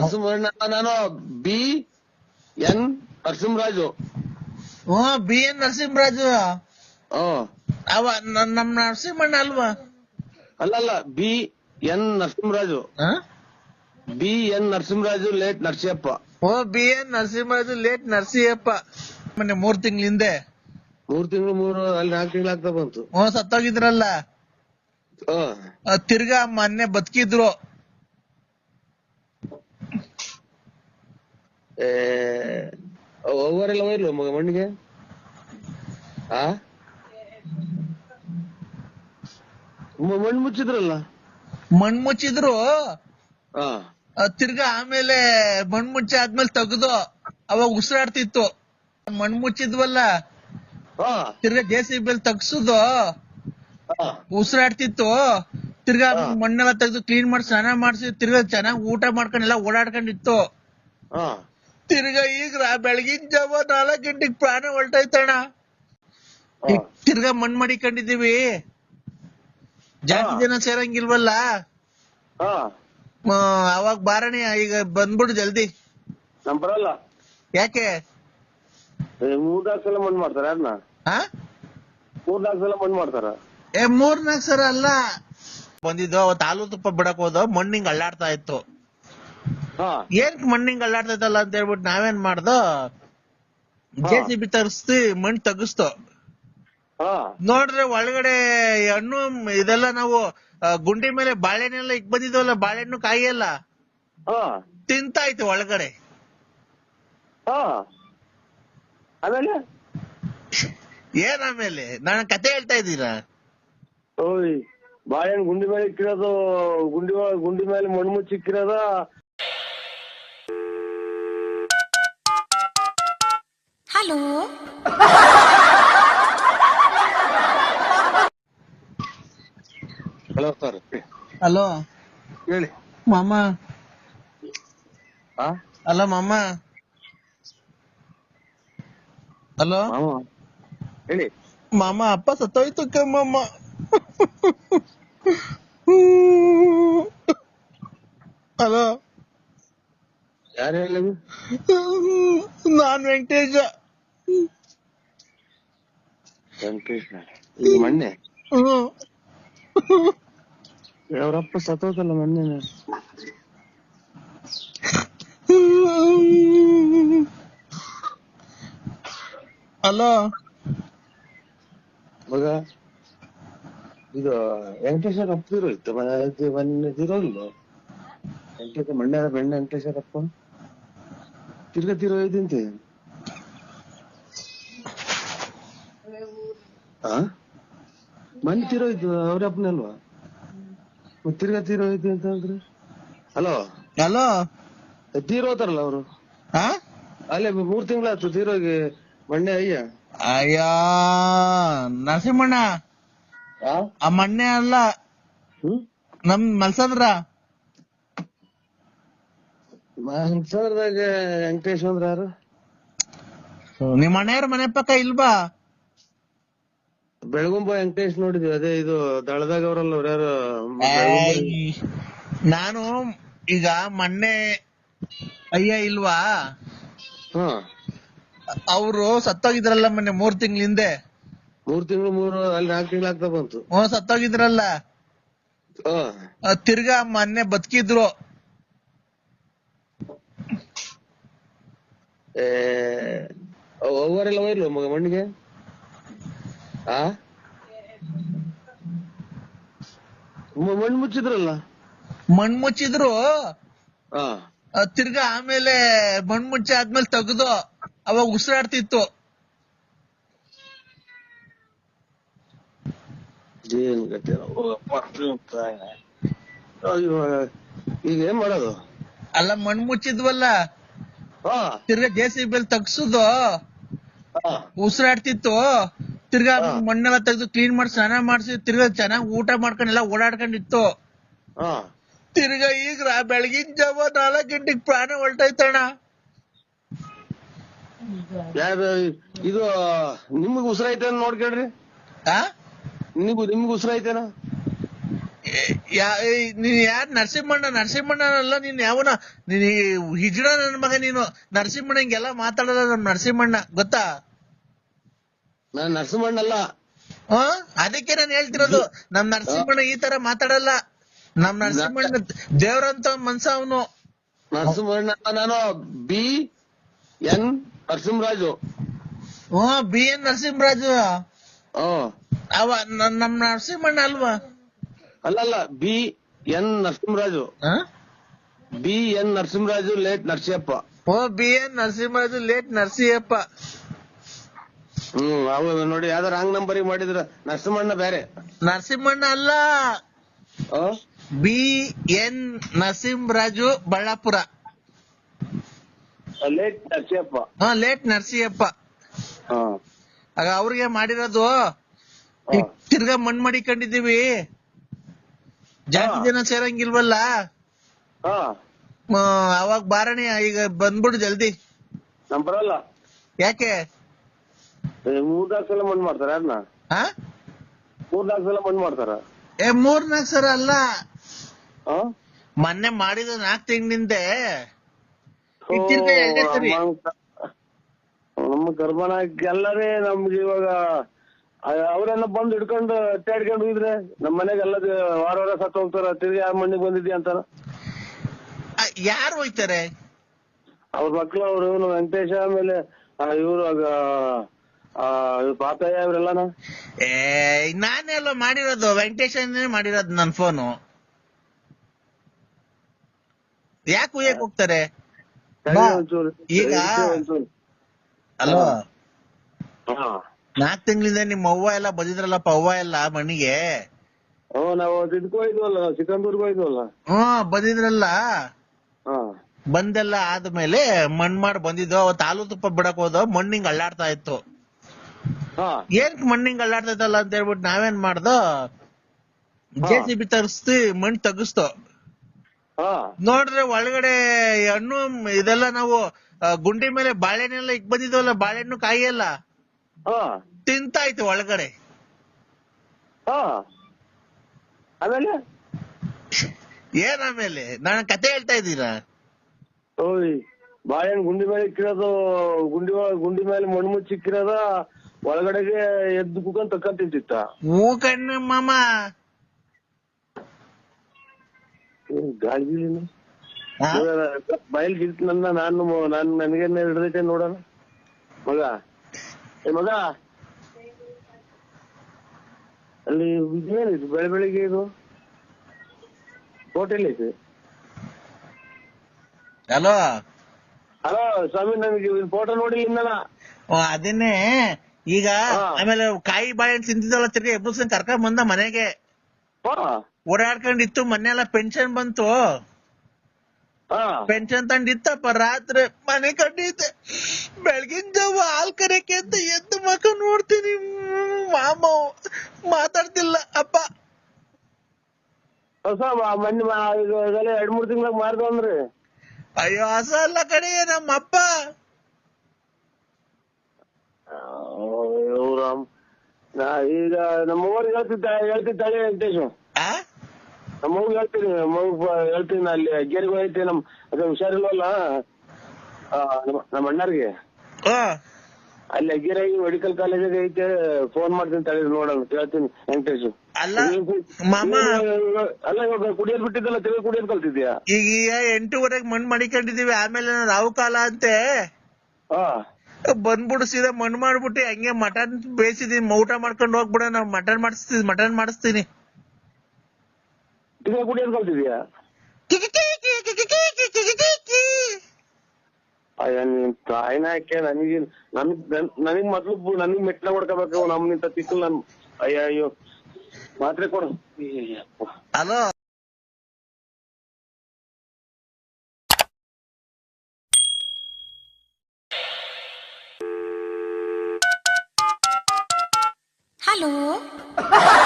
ನರಸಿಂಹಣ್ಣ ನಾನು B N Narasimharaju. ಹ್ಮ್ B N Narasimharaju. ಅವ ನಮ್ ನರಸಿಂಹಣ್ಣ ಅಲ್ವಾ? ಅಲ್ಲಲ್ಲ ಬಿ ಎನ್ ನರಸಿಂಹರಾಜು. ಆ? B N Narasimharaju late Narasiyappa. ಓ B N Narasimharaju late Narasiyappa. ಮೊನ್ನೆ ಮೂರ್ ತಿಂಗಳ ಹಿಂದೆ. ಮೂರ್ ತಿಂಗಳು ಮೂರು ಅಲ್ಲಿ ನಾಲ್ಕು ತಿಂಗಳು ಆಗ್ತಾ ಬಂತು. ಹ್ಮ್ ಸತ್ತೋಗಿದ್ರಲ್ಲ. ಆ, ತಿರ್ಗಾ ಮೊನ್ನೆ ಬದುಕಿದ್ರು. ಮಗ ಮಣ್ಣಿಗೆ? ಆ? ಮಣ್ಣು ಮುಚ್ಚಿದ್ರಲ್ಲ? ಮಣ್ಣು ಮುಚ್ಚಿದ್ರು. ತಿರ್ಗಾ ಆಮೇಲೆ ಮಣ್ಣು ಮುಚ್ಚಿ ಆದ್ಮೇಲೆ ತೆಗ್ದು ಅವಾಗ ಉಸಿರಾಡ್ತಿತ್ತು. ಮಣ್ಣು ಮುಚ್ಚಿದ್ವಲ್ಲ ತಿರ್ಗಾ ಜೆ ಸಿ ಬಿ ತಗ್ಸುದು. ಉಸಿರಾಡ್ತಿತ್ತು. ತಿರ್ಗಾ. ಮಣ್ಣೆಲ್ಲ ತೆಗ್ದು ಕ್ಲೀನ್ ಮಾಡಿ ಸ್ನಾನ ಮಾಡಿಸಿ ತಿರ್ಗಾ ಚೆನ್ನಾಗಿ ಊಟ ಮಾಡ್ಕೊಂಡೆಲ್ಲ ಓಡಾಡ್ಕೊಂಡಿತ್ತು. ತಿರ್ಗಾ ಈಗ ಬೆಳಗಿನ ಜಾವ ನಾಲ್ಕ್ ಗಂಟೆಗೆ ಪ್ರಾಣ ಹೊಲ್ಟೈತಣ್ಣ ಈಗ ತಿರ್ಗಾ ಮಣ್ ಮಾಡಿಕೊಂಡಿದೀವಿ ಜಾಸ್ತಿ. ಜನ ಸೇರಂಗಿಲ್ವಲ್ಲ? ಅವಾಗ ಬಾರಣಿ ಈಗ ಬಂದ್ಬಿಡು ಜಲ್ದಿ. ನಮ್ ಬರಲ್ಲ. ಯಾಕೆ? ಮೂರ್ನಾಲ್ಕು ಸಲ ಮಣ್ಣು ಮಾಡ್ತಾರ ಅದನ್ನ ಮೂರ್ನಾಲ್ಕು ಸಲ ಮಣ್ಣು ಮಾಡ್ತಾರ. ಏ ಮೂರ್ನಾಲ್ಕು ಸರ ಅಲ್ಲ. ಬಂದಿದ್ದು ಅವತ್ತು ಹಾಲು ತುಪ್ಪ ಬಿಡಕ್ ಹೋದ ಮಣ್ಣಿಂಗ್ ಅಳ್ಳಾಡ್ತಾ ಇತ್ತು. ಏನ್ ಮಣ್ಣಿಂಗ್ ಅಲ್ಲಾಡ್ತೈತಲ್ಲ ಅಂತ ಹೇಳ್ಬಿಟ್ಟು ನಾವೇನ್ ಮಾಡ್ದೋ. ಜೆ ಸಿ ಬಿ ತರಿಸ್ತಿ ಮಣ್ಣು ತಗಸ್ತೋ. ಹಾ. ನೋಡ್ರೆ ಒಳಗಡೆ ಹಣ್ಣು ಇದೆಲ್ಲ ನಾವು ಗುಂಡಿ ಮೇಲೆ ಬಾಳೆಹಣ್ಣೆಲ್ಲ ಇಕ್ ಬಂದಿದ್ವಲ್ಲ ಬಾಳೆಹಣ್ಣು ಕಾಯಿ ಎಲ್ಲ ತಿಂತಾ ತಿಂತಾಯ್ತು ಒಳಗಡೆ. ಹಾ. ಆಮೇಲೆ? ಏನ್ ಆಮೇಲೆ? ನಾನು ಕತೆ ಹೇಳ್ತಾ ಇದ್ದೀರಾ? ಓಯ್ ಬಾಳೆಹಣ್ಣು ಗುಂಡಿ ಮೇಲೆ ಇಕ್ಕಿರೋದು ಗುಂಡಿ ಗುಂಡಿ ಮೇಲೆ ಮಣ್ಣು ಮುಚ್ಚಿ ಹಲೋ ಸರ್ ಹಲೋ ಹೇಳಿ ಮಾಮ ಹಾ ಅಲ್ಲ ಮಾಮ ಹಲೋ ಮಾಮ ಹೇಳಿ ಮಾಮ ಅಪ್ಪ ಸತ್ತೋಯ್ತು ಕಮ್ಮಮ್ಮ ಹಲೋ ಯಾರು ಹೇಳಿದ್ರು ನಾನ್ ವೆಂಕಟೇಶ ವೆಂಕಟೇಶ್ ಈಗ ಮೊನ್ನೆ ಅವರಪ್ಪ ಸತೋದಲ್ಲ ಮೊನ್ನೆ ಹಲೋ ಮಗ ಇದು ವೆಂಕಟೇಶ್ವರ ಅಪ್ಪ ಇರೋಯ್ತು ಮೊನ್ನೆ ತಿರೋಲ್ಲ ವೆಂಕಟೇಶ ಮಣ್ಣೆ ಬೆಣ್ಣೆ ವೆಂಕಟೇಶ್ವರ ಅಪ್ಪ ತಿರ್ಗಾ ತಿರೋ ಇದಂತೆ ಆ? ಮೊನ್ನೆ ತಿರೋಯ್ತು ಅವ್ರ ಅಪ್ಪನೇ ಅಲ್ವಾ? ಮತ್ತ್ ತಿರ್ಗಾ ತಿರೋಯ್ತು ಅಂತ ಅಂದ್ರೆ ಹಲೋ? ಹಲೋ? ತೀರೋತಾರಲ್ಲ ಅವರು. ಹಾ ಅಲ್ಲೇ ಮೂರ್ ತಿಂಗಳಾಯ್ತು ತೀರೋಗಿ ಮಣ್ಣೆ ಅಯ್ಯ. ಅಯ್ಯ ನರಸಿಂಹಣ್ಣ. ಆ? ಆ ಮಣ್ಣೆ ಅಲ್ಲ. ಹ್ಮ್? ನಮ್ ಮಲ್ಸಂದ್ರ. ಮಲ್ಸಂದ್ರದಾಗ ವೆಂಕಟೇಶ್ ಅಂದ್ರ ಯಾರು? ನಿಮ್ ಮನೆಯವ್ರ ಮನೆ ಪಕ್ಕ ಇಲ್ವಾ? ಬೆಳಗುಂಬ ವೆಂಕಟೇಶ್ ನೋಡಿದ್ವಿ ಅದೇ ಇದು ದಳದಾಗ ಅವರಲ್ಲ ಅವ್ರ ಯಾರು? ನಾನು ಈಗ ಮೊನ್ನೆ ಅಯ್ಯ ಇಲ್ವಾ? ಹಾ. ಅವರು ಸತ್ತೋಗಿದ್ರಲ್ಲ ಮೊನ್ನೆ ಮೂರ್ ತಿಂಗಳ ಹಿಂದೆ? ಮೂರ್ ತಿಂಗಳು ಮೂರು ಅಲ್ಲಿ ನಾಲ್ಕು ತಿಂಗಳು ಆಗ್ತಾ ಬಂತು. ಹ್ಮ್ ಸತ್ತೋಗಿದ್ರಲ್ಲ? ತಿರ್ಗಾ ಮೊನ್ನೆ ಬದುಕಿದ್ರು. ಓವರ್ ಎಲ್ಲ ಹೋಯ್ಲು ಮಗ ಮಣ್ಣಿಗೆ? ಮಣ್ಣು ಮುಚ್ಚಿದ್ರಲ್ಲ? ಮಣ್ಣು ಮುಚ್ಚಿದ್ರು. ತಿರ್ಗಾ ಆಮೇಲೆ ಮಣ್ ಮುಚ್ಚಿ ಆದ್ಮೇಲೆ ತೆಗ್ದು ಅವಾಗ ಉಸಿರಾಡ್ತಿತ್ತು. ಏನ್ ಗತಿ ಅಯ್ಯೋ ಈಗ ಏನ್ ಮಾಡೋದು? ಅಲ್ಲ ಮಣ್ಣು ಮುಚ್ಚಿದ್ವಲ್ಲ. ಹಾ. ತಿರ್ಗಾ ಜೆ ಸಿ ಬಿ ತಗ್ಸುದು. ಹಾ. ಉಸಿರಾಡ್ತಿತ್ತು. ತಿರ್ಗಾ. ಮಣ್ಣೆಲ್ಲ ತೆಗ್ದು ಕ್ಲೀನ್ ಮಾಡಿ ಸ್ನಾನ ಮಾಡಿಸಿ ತಿರ್ಗಾ ಚೆನ್ನಾಗಿ ಊಟ ಮಾಡ್ಕೊಂಡೆಲ್ಲ ಓಡಾಡ್ಕೊಂಡಿತ್ತು. ಹಾ. ತಿರ್ಗಾ ಈಗ ರಾ- ಬೆಳಗಿನ ಜಾವ ನಾಲ್ಕು ಗಂಟೆಗೆ ಪ್ರಾಣ ಹೊಲ್ಟೈತಣ್ಣ ಯಾರು ಇದು ನಿಮ್ಗ್ ಉಸಿರೈತೆ ನೋಡ್ಕೊಳ್ರಿ ಆ? ನಿಮಗೂ ನಿಮ್ಗ್ ಉಸಿರಾಯ್ತೇನ ಏ- ಯಾ ನೀನ್ ಯಾರ್ ನರಸಿಂಹಣ್ಣ? ನರಸಿಂಹಣ್ಣ ಅಲ್ಲ ನೀನ್ ಯಾವನ? ನೀನ್ ಈ ಹಿಜ್ಡ ನನ್ ಮಗ ನೀನು. ನರಸಿಂಹಣ್ಣ ಹಿಂಗೆಲ್ಲ ಮಾತಾಡಲ್ಲ ನಮ್ ನರಸಿಂಹಣ್ಣ. ಗೊತ್ತಾ? ನಾನ್ ನರಸಿಂಹಣ್ಣಲ್ಲ. ಹ? ಅದಕ್ಕೆ ನಾನು ಹೇಳ್ತಿರೋದು ನಮ್ ನರಸಿಂಹಣ್ಣ ಈ ತರ ಮಾತಾಡಲ್ಲ. ನಮ್ ನರಸಿಂಹಣ್ಣ ದೇವ್ರಂತ ಮನ್ಸ ಅವನು. ನರಸಿಂಹಣ್ಣ ನಾನು ಬಿ ಎನ್ ನರಸಿಂಹರಾಜು. ಹ್ಮ್ ಬಿ ಎನ್ ನರಸಿಂಹರಾಜು. ಹ್ಮ್ ಅವ ನಮ್ ನರಸಿಂಹಣ್ಣ ಅಲ್ವಾ? ಅಲ್ಲಲ್ಲ B N Narasimharaju? B N Narasimharaju late Narasiyappa. ಓ B N Narasimharaju late Narasiyappa. ಹ್ಮ್ ಅವ ನೋಡಿ ಯಾವ್ದಾರ ರಾಂಗ್ ನಂಬರ್ ಮಾಡಿದ್ರ. ನರಸಿಂಹಣ್ಣ ಬೇರೆ. ನರಸಿಂಹಣ್ಣ ಅಲ್ಲ. ಆ? B N Narasimharaju Ballapura. Late Narasiyappa ಹಾ ಲೇಟ್ ನರಸಿಯಪ್ಪ ಹಾ. ಆಗ ಅವ್ರಿಗೆ ಮಾಡಿರೋದು ಈಗ ತಿರ್ಗಾ ಮಾಡಿ ಮಾಡಿಕೊಂಡಿದೀವಿ ಜಾಸ್ತಿ. ಜನ ಸೇರಂಗಿಲ್ವಲ್ಲ? ಹಾ. ಮ, ಅವಾಗ ಬಾರಣಿ ಈಗ ಬಂದ್ಬಿಡು ಜಲ್ದಿ. ನಮ್ ಬರಲ್ಲ ಯಾಕೆ? ಮೂರ್ನಾಲ್ಕು ಸಲ ಮಣ್ಣು ಮಾಡ್ತಾರ ಅದನ್ನ ಹಾ ಮೂರ್ನಾಲ್ಕು ಸಲ ಮಣ್ಣು ಮಾಡ್ತಾರ? ಏ ಮೂರ್ ನಾಲ್ಕು ಸರ ಅಲ್ಲ. ಹಾ ಮೊನ್ನೆ ಮಾಡಿದ ನಾಲ್ಕು ತಿಂಗಳಿಂದೆ. ನಮ್ಮ ಗರ್ಭನ ಎಲ್ಲರೇ ನಮ್ಗೆ ಇವಾಗ ಅವರೆಲ್ಲ ಬಂದು ಹಿಡ್ಕೊಂಡು ಅಟ್ಟಾಡ್ಕೊಂಡು ಹೋಗಿದ್ರೆ ನಮ್ಮ ಮನೆಗೆ ಎಲ್ಲ ವಾರ ವಾರ ಸತ್ತು ಹೋಗ್ತಾರ ತಿರ್ಗಿ ಯಾರ ಮಣ್ಣಿಗೆ ಬಂದಿದ್ದಿ ಅಂತಾರ. ಯಾರು ಹೋಯ್ತಾರೆ? ಅವ್ರ ಮಕ್ಳು ಅವರು ವೆಂಕಟೇಶ ಆಮೇಲೆ ಇವರು ಪಾತಯ್ಯ ಇವರೆಲ್ಲನ ಏ ನಾನೆಲ್ಲ ಮಾಡಿರೋದು ವೆಂಕಟೇಶನ್ ಮಾಡಿರೋದು ನನ್ ಫೋನು ಯಾಕೆ ಉಯ್ಯಕ್ ಹೋಗ್ತಾರೆ. ಈಗ- ಹಾ. ನಾಲ್ಕ್ ತಿಂಗಳಿಂದ ನಿಮ್ಮ ಅವ್ವ ಎಲ್ಲ ಬಂದಿದ್ರಲ್ಲಪ್ಪ ಅವ್ವ ಎಲ್ಲ ಮಣ್ಣಿಗೆ ಓ ನಾವು ಹೋಯ್ದ್ವಲ್ಲ ಹ್ಮ್ ಬಂದಿದ್ರಲ್ಲ? ಹಾ. ಬಂದೆಲ್ಲ ಆದ್ಮೇಲೆ ಮಣ್ ಮಾಡಿ ಬಂದಿದ್ದು ಅವತ್ತು ಹಾಲು ತುಪ್ಪ ಬಿಡಕ್ ಹೋದ ಮಣ್ಣಿಂಗ್ ಅಳ್ಳಾಡ್ತಾ ಇತ್ತು. ಏನ್ ಮಣ್ಣಿಂಗ್ ಅಲ್ಲಾಡ್ತೈತಲ್ಲ ಅಂತ ಹೇಳ್ಬಿಟ್ಟು ನಾವೇನ್ ಮಾಡ್ದೋ? ಜೆ ಸಿ ಬಿ ತರಿಸ್ತಿ ಮಣ್ಣು ತೆಗಿಸ್ತು ಹಾ. ನೋಡ್ರೆ ಒಳಗಡೆ ಹಣ್ಣು ಇದೆಲ್ಲ ನಾವು ಗುಂಡಿ ಮೇಲೆ ಬಾಳೆಹಣ್ಣೆಲ್ಲ ಇಕ್ ಬಂದಿದ್ವಲ್ಲ ಬಾಳೆಹಣ್ಣು ಕಾಯಿ ಎಲ್ಲ ತಿಂತಾಯ್ತು ಒಳಗಡೆ. ಹಾ. ಆಮೇಲೆ? ಏನ್ ಆಮೇಲೆ? ನಾನು ಕತೆ ಹೇಳ್ತಾ ಇದ್ದೀರಾ ಓಯ್ ಬಾಳೆಹಣ್ಣು ಗುಂಡಿ ಮೇಲೆ ಇಕ್ಕಿರೋದು ಗುಂಡಿ ಗುಂಡಿ ಮೇಲೆ ಮಣ್ಣು ಮುಚ್ಚಿ ಇಕ್ಕಿರೋದ ಒಳಗಡೆಗೆ ಎದ್ದು ಕುಕೊಂಡ್ ತಕ್ಕಂತ ತಿಂತಿತ್ತ ಹೂ ಕಣ್ಣು ಮಾಮ. ಗಾಳಿ? ನೋಡೋಣ, ಬಯಲ್ ನಾನು ನಾನ್ ನನಗೆ ಹಿಡಿದೈತೆ ನೋಡೋಣ. ಮಗ ಏ ಮಗ. ಅಲ್ಲಿ ಇದೇನಿದು ಬೆಳೆ ಬೆಳಿಗ್ಗೆ ಇದು? ಹೋಟೆಲ್ ಐತೆ. ಹಲೋ? ಹಲೋ ಸ್ವಾಮಿ ನನಗೆ ಫೋಟೋ ನೋಡಿಲ್ಲ ಇನ್ನಲ್ಲ. ಓ, ಅದನ್ನೇ ಈಗ ಆಮೇಲೆ ಕಾಯಿ ಬಾಳೆಹಣ್ಣು ತಿಂತಿದ್ದಲ್ಲ ತಿರ್ಗಿ ಎಬ್ಬಿಸ್ಕೊಂಡ್ ಕರ್ಕೊಂಡ್ ಬಂದ ಮನೆಗೆ. ಓಡಾಡ್ಕೊಂಡಿತ್ತು ಮೊನ್ನೆ ಎಲ್ಲ ಪೆನ್ಷನ್ ಬಂತು. ಪೆನ್ಷನ್ ತಂದಿತ್ತಪ್ಪ ರಾತ್ರಿ ಮನೆ ಕಟ್ಟಿದ್ದೆ ಬೆಳಗಿನ ಜಾವ ಹಾಲ್ ಕರೆಯಕ್ಕೆ ಅಂತ ಎದ್ದು ಮಕ್ಕ ನೋಡ್ತೀನಿ. ಮಾಮ ಮಾತಾಡ್ತಿಲ್ಲ ಅಪ್ಪ. ಹೊಸ ಮೊನ್ನೆ ಎರಡ್ ಮೂರ್ ತಿಂಗಳ ಮಾರ್ದು ಅಯ್ಯೋ ಅಸ ಅಲ್ಲ ಕಡೆ ನಮ್ಮ ಅಪ್ಪ ರಾಮ್ ನಾ ಈಗ ನಮ್ಮ ಊರಿಗೆ ಹೇಳ್ತಿದ್ದ ಹೇಳ್ತಿದ್ದಾಳೆ ವೆಂಕಟೇಶ್ ಆ? ನಮ್ಮ ಹೇಳ್ತೀನಿ ನಮ್ಮ ಹೇಳ್ತೀನಿ ನಾ ಅಲ್ಲಿ ಅಜ್ಜರಿಗೆ ಹೋಯ್ತಿ ನಮ್ ಅದ ಹುಷಾರಿಲ್ವಲ್ಲ? ಆ, ನಮ್ಮ ನಮ್ಮ ಅಣ್ಣಾರಿಗೆ. ಆ, ಅಲ್ಲಿ ಅಗ್ಗೇರಾಗಿ ಮೆಡಿಕಲ್ ಕಾಲೇಜಿಗೆ ಐತೆ ಫೋನ್ ಮಾಡ್ತೀನಿ ತಳಿ ನೋಡೋಣ ಕೇಳ್ತೀನಿ ವೆಂಕಟೇಶ್ ಅಲ್ಲ ಮಾಮ. ಅಲ್ಲ ಇವಾಗ ಕುಡಿಯೋದ್ ಬಿಟ್ಟಿದ್ದಲ್ಲ ತಿರುಗಿ ಕುಡಿಯೋದ್ ಕಲ್ತಿದ್ಯಾ ಈಗ ಎಂಟೂವರೆಗೆ ಮಣ್ಣು ಮಡಿಕೊಂಡಿದೀವಿ ಆಮೇಲೆ ರಾವು ಕಾಲ ಅಂತೆ. ಹಾ ಬಂದ್ಬಿಡು ಸೀದಾ ಮಣ್ಣು ಮಾಡ್ಬಿಟ್ಟು ಹಂಗೆ ಮಟನ್ ಬೇಯಿಸಿದೀನಿ ಊಟ ಮಾಡ್ಕೊಂಡು ಹೋಗ್ಬಿಡ ನಾವು ಮಟನ್ ಮಾಡಿಸ್ತೀವಿ ಮಟನ್ ಮಾಡಿಸ್ತೀನಿ ತಾಯಿನ ನನಗೆ ನನ್ಗ್ ನನ್- ನನಗ್ ಮೊದ್ಲು ನನಗ್ ಮೆಟ್ಲ ಹೊಡ್ಕೋಬೇಕು ನಮ್ ನಿಂತ ತಿಕ್ಕಲ್ ನನ್ ಅಯ್ಯ ಅಯ್ಯೋ ಮಾತ್ರೆ ಕೊಡು. Hello lửa